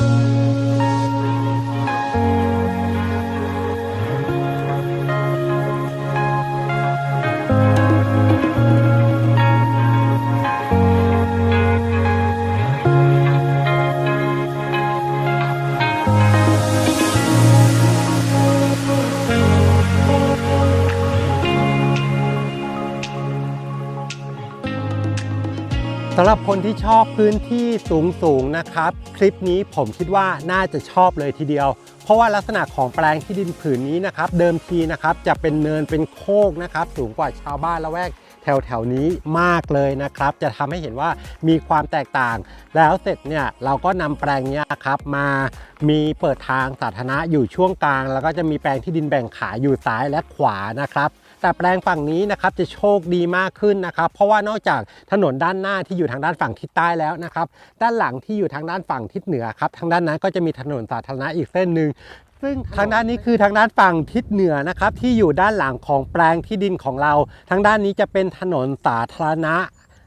สำหรับคนที่ชอบพื้นที่สูงๆนะครับ คลิปนี้ผมคิดว่าน่าจะชอบเลยทีเดียว เพราะว่าลักษณะของแปลงที่ดินผืนนี้นะครับ เดิมทีนะครับจะเป็นเนินเป็นโคกนะครับ สูงกว่าชาวบ้านละแวกแถวๆนี้มากเลยนะครับ จะทำให้เห็นว่ามีความแตกต่าง แล้วเสร็จเนี่ยเราก็นำแปลงนี้ครับมามีเปิดทางสาธารณะอยู่ช่วงกลาง แล้วก็จะมีแปลงที่ดินแบ่งขายอยู่ซ้ายและขวานะครับ แต่แปลงฝั่งนี้นะครับจะโชคดีมากขึ้นนะครับ เพราะว่านอกจากถนนด้านหน้าที่อยู่ทางด้านฝั่งทิศใต้แล้วนะครับ ด้านหลังที่อยู่ทางด้านฝั่งทิศเหนือครับทางด้านนั้นก็จะมีถนนสาธารณะอีกเส้นหนึ่งซึ่งทางด้านนี้คือทางด้านฝั่งทิศเหนือนะครับที่อยู่ด้านหลังของแปลงที่ดินของเรา ทางด้านนี้จะเป็นถนนสาธารณะ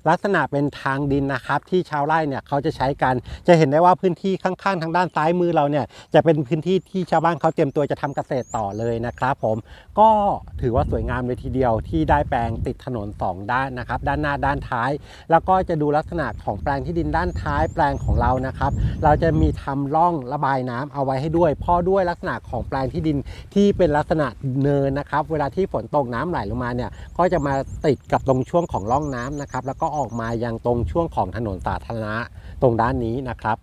ลักษณะเป็นทางดินนะครับ ที่ชาวไร่เนี่ยเขาจะใช้กัน จะเห็นได้ว่าพื้นที่ข้างๆ ทางด้านซ้ายมือเราเนี่ยจะเป็นพื้นที่ที่ชาวบ้านเขาเตรียมตัวจะทำเกษตรต่อเลยนะครับผมก็ถือว่าสวยงามเลยทีเดียวที่ได้แปลงติดถนน 2 ด้านนะครับ ด้านหน้าด้านท้าย แล้วก็จะดูลักษณะของแปลงที่ดินด้านท้ายแปลงของเรานะครับ เราจะมีทำร่องระบายน้ำเอาไว้ให้ด้วยเพราะด้วยลักษณะของแปลงที่ดินที่เป็นลักษณะเนินนะครับ เวลาที่ฝนตกน้ำไหลลงมาเนี่ยก็จะมาติดกับตรงช่วงของร่องน้ำนะครับ แล้วก็ออกมายังตรงช่วงของถนนสาธารณะตรงด้านนี้นะครับ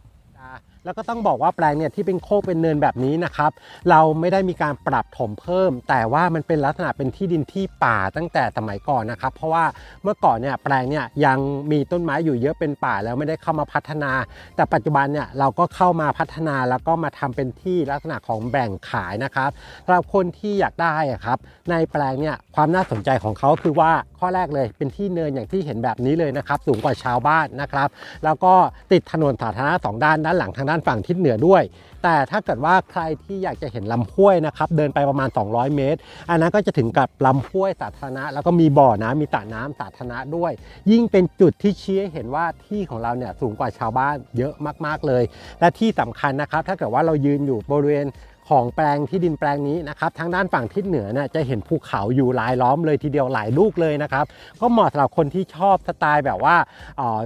แล้วก็ต้องบอกว่าแปลงเนี่ยที่เป็นโคกเป็นเนินแบบนี้นะครับเราไม่ได้มีการปรับถมเพิ่ม แต่ว่ามันเป็นลักษณะเป็นที่ดินที่ป่าตั้งแต่สมัยก่อนนะครับเพราะว่าเมื่อก่อนเนี่ยแปลงเนี่ยยังมีต้นไม้อยู่เยอะเป็นป่าแล้วไม่ได้เข้ามาพัฒนา แต่ปัจจุบันเนี่ยเราก็เข้ามาพัฒนาแล้วก็มาทำเป็นที่ลักษณะของแบ่งขายนะครับสำหรับคนที่อยากได้อะครับในแปลงเนี่ยความน่าสนใจของเขาคือว่าข้อแรกเลยเป็นที่เนินอย่างที่เห็นแบบนี้เลยนะครับสูงกว่าชาวบ้านนะครับแล้วก็ติดถนนสาธารณะสองด้านด้านหลังทางด้านฝั่งทิศเหนือด้วย แต่ถ้าเกิดว่าใครที่อยากจะเห็นลำห้วยนะครับเดินไปประมาณ 200 เมตร อันนั้นก็จะถึงกับลำห้วยสาธารณะ แล้วก็มีบ่อน้ำมีสระน้ำสาธารณะด้วย ยิ่งเป็นจุดที่ชี้ให้เห็นว่าที่ของเราเนี่ยสูงกว่าชาวบ้านเยอะมาก ๆเลย และที่สำคัญนะครับ ถ้าเกิดว่าเรายืนอยู่บริเวณของแปลงที่ดินแปลงนี้นะครับทางด้านฝั่งทิศเหนือเนี่ยจะเห็นภูเขาอยู่รายล้อมเลยทีเดียวหลายลูกเลยนะครับ ก็เหมาะสำหรับคนที่ชอบสไตล์แบบว่าเออ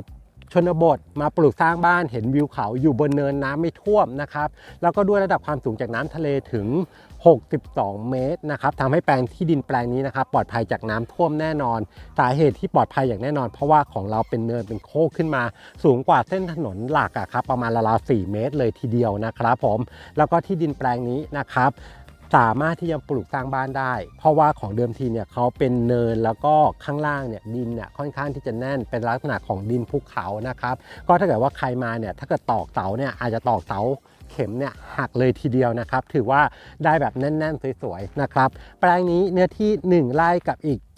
ชนบทมาปลูกสร้างบ้านเห็นวิวเขาอยู่บนเนินน้ำไม่ท่วมนะครับ แล้วก็ด้วยระดับความสูงจากน้ำทะเลถึง 62 เมตรนะครับทำให้แปลงที่ดินแปลงนี้นะครับ ปลอดภัยจากน้ำท่วมแน่นอน สาเหตุที่ปลอดภัยอย่างแน่นอน เพราะว่าของเราเป็นเนินเป็นโคขึ้นมา สูงกว่าเส้นถนนหลักอะครับประมาณราวๆ4เมตรเลยทีเดียวนะครับผมแล้วก็ที่ดินแปลงนี้นะครับ สามารถที่จะปลูกสร้างบ้านได้ เพราะว่าของเดิมทีเนี่ยเขาเป็นเนินแล้วก็ข้างล่างเนี่ยดินเนี่ยค่อนข้างที่จะแน่นเป็นลักษณะของดินภูเขานะครับก็ถ้าเกิดว่าใครมาเนี่ยถ้าเกิดตอกเสาเนี่ยอาจจะตอกเสาเข็มเนี่ยหักเลยทีเดียวนะครับ ถือว่าได้แบบแน่น ๆ สวยๆนะครับ แปลงนี้เนื้อที่ 1 ไร่กับอีก 7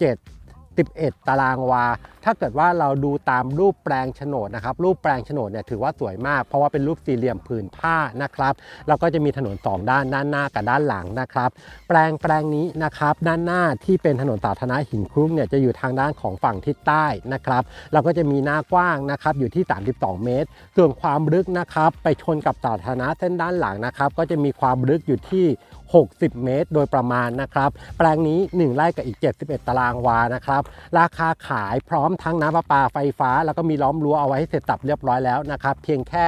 11 ตารางวา ถ้าเกิดว่าเราดูตามรูปแปลงโฉนดนะครับ รูปแปลงโฉนดเนี่ยถือว่าสวยมาก เพราะว่าเป็นรูปสี่เหลี่ยมผืนผ้านะครับ แล้วก็จะมีถนน 2 ด้านด้านหน้ากับด้านหลังนะครับ แปลงแปลงนี้นะครับ ด้านหน้าที่เป็นถนนสาธารณะหินคลุ้งเนี่ยจะอยู่ทางด้านของฝั่งทิศใต้นะครับ เราก็จะมีหน้ากว้างนะครับอยู่ที่ 32 เมตร ส่วนความลึกนะครับ ไปชนกับสาธารณะเส้นด้านหลังนะครับ ก็จะมีความลึกอยู่ที่60 เมตร โดยประมาณนะครับ แปลงนี้ 1 ไร่กับอีก 71 ตารางวานะครับ ราคาขายพร้อมทั้งน้ำประปาไฟฟ้า แล้วก็มีล้อมรั้วเอาไว้ให้เสร็จสับเรียบร้อยแล้วนะครับ เพียงแค่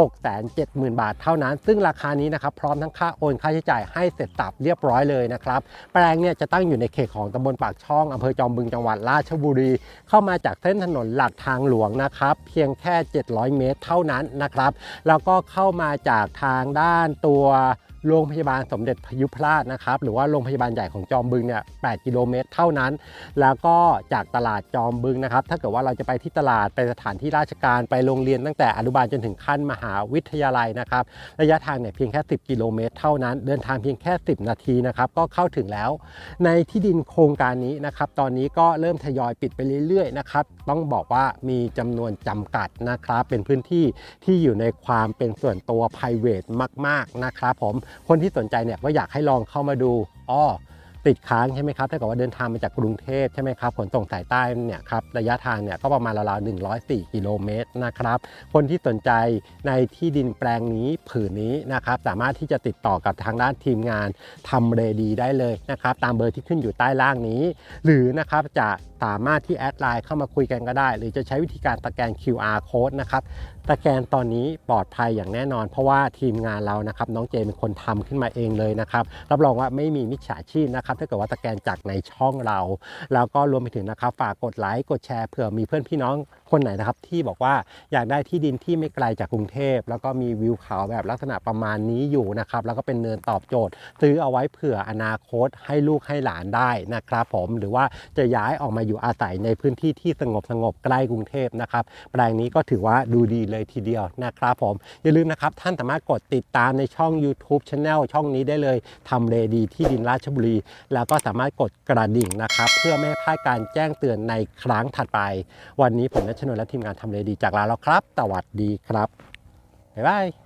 670,000 บาทเท่านั้น ซึ่งราคานี้นะครับพร้อมทั้งค่าโอนค่าใช้จ่ายให้เสร็จสับเรียบร้อยเลยนะครับ แปลงเนี่ยจะตั้งอยู่ในเขตของตำบลปากช่องอำเภอจอมบึงจังหวัดราชบุรี เข้ามาจากเส้นถนนหลักทางหลวงนะครับ เพียงแค่ 700 เมตรเท่านั้นนะครับ แล้วก็เข้ามาจากทางด้านตัว โรงพยาบาลสมเด็จพยุพราชนะครับ หรือว่าโรงพยาบาลใหญ่ของจอมบึงเนี่ย8กิโลเมตรเท่านั้น แล้วก็จากตลาดจอมบึงนะครับ ถ้าเกิดว่าเราจะไปที่ตลาดไปสถานที่ราชการไปโรงเรียนตั้งแต่อนุบาลจนถึงขั้นมหาวิทยาลัยนะครับ ระยะทางเนี่ยเพียงแค่ 10 กิโลเมตรเท่านั้น เดินทางเพียงแค่ 10 นาทีนะครับ ก็เข้าถึงแล้ว ในที่ดินโครงการนี้นะครับ ตอนนี้ก็เริ่มทยอยปิดไปเรื่อยๆนะครับ ต้องบอกว่ามีจำนวนจำกัดนะครับ เป็นพื้นที่ที่อยู่ในความเป็นส่วนตัว p r i v a t มาก ๆ นะครับผมคนที่สนใจเนี่ยก็อยากให้ลองเข้ามาดูอ้อ ติดค้างใช่ไหมครับถ้าเกิดว่าเดินทางมาจากกรุงเทพใช่ไหมครับขนส่งสายใต้เนี่ยครับระยะทางเนี่ยก็ประมาณราวๆ104 กิโลเมตรนะครับ คนที่สนใจในที่ดินแปลงนี้ผืนนี้นะครับสามารถที่จะติดต่อกับทางด้านทีมงานทำเรดีได้เลยนะครับตามเบอร์ที่ขึ้นอยู่ใต้ล่างนี้ หรือนะครับจะสามารถที่แอดไลน์เข้ามาคุยกันก็ได้ หรือจะใช้วิธีการสแกน QR code นะครับสแกนตอนนี้ปลอดภัยอย่างแน่นอน เพราะว่าทีมงานเรานะครับน้องเจเป็นคนทำขึ้นมาเองเลยนะครับรับรองว่าไม่มีมิจฉาชีพนะครับถ้าเกิดว่าสแกนจากในช่องเรา แล้วก็รวมไปถึงนะครับฝากกดไลค์กดแชร์เผื่อมีเพื่อนพี่น้อง คนไหนนะครับที่บอกว่าอยากได้ที่ดินที่ไม่ไกลจากกรุงเทพ แล้วก็มีวิวเขาแบบลักษณะประมาณนี้อยู่นะครับแล้วก็เป็นเนินตอบโจทย์ ซื้อเอาไว้เผื่ออนาคตให้ลูกให้หลานได้นะครับผมหรือว่าจะย้ายออกมาอยู่อาศัยในพื้นที่ที่สงบสงบใกล้กรุงเทพนะครับแปลงนี้ก็ถือว่าดูดีเลยทีเดียวนะครับผมอย่าลืมนะครับท่านสามารถกดติดตามในช่อง YouTube Channel ช่องนี้ได้เลยทำเรดีที่ดินราชบุรี แล้วก็สามารถกดกระดิ่งนะครับ เพื่อไม่ให้พลาดการแจ้งเตือนในครั้งถัดไป วันนี้ผมนัชชนนและทีมงานทำเลดีจากลาแล้วครับสวัสดีครับบ๊ายบาย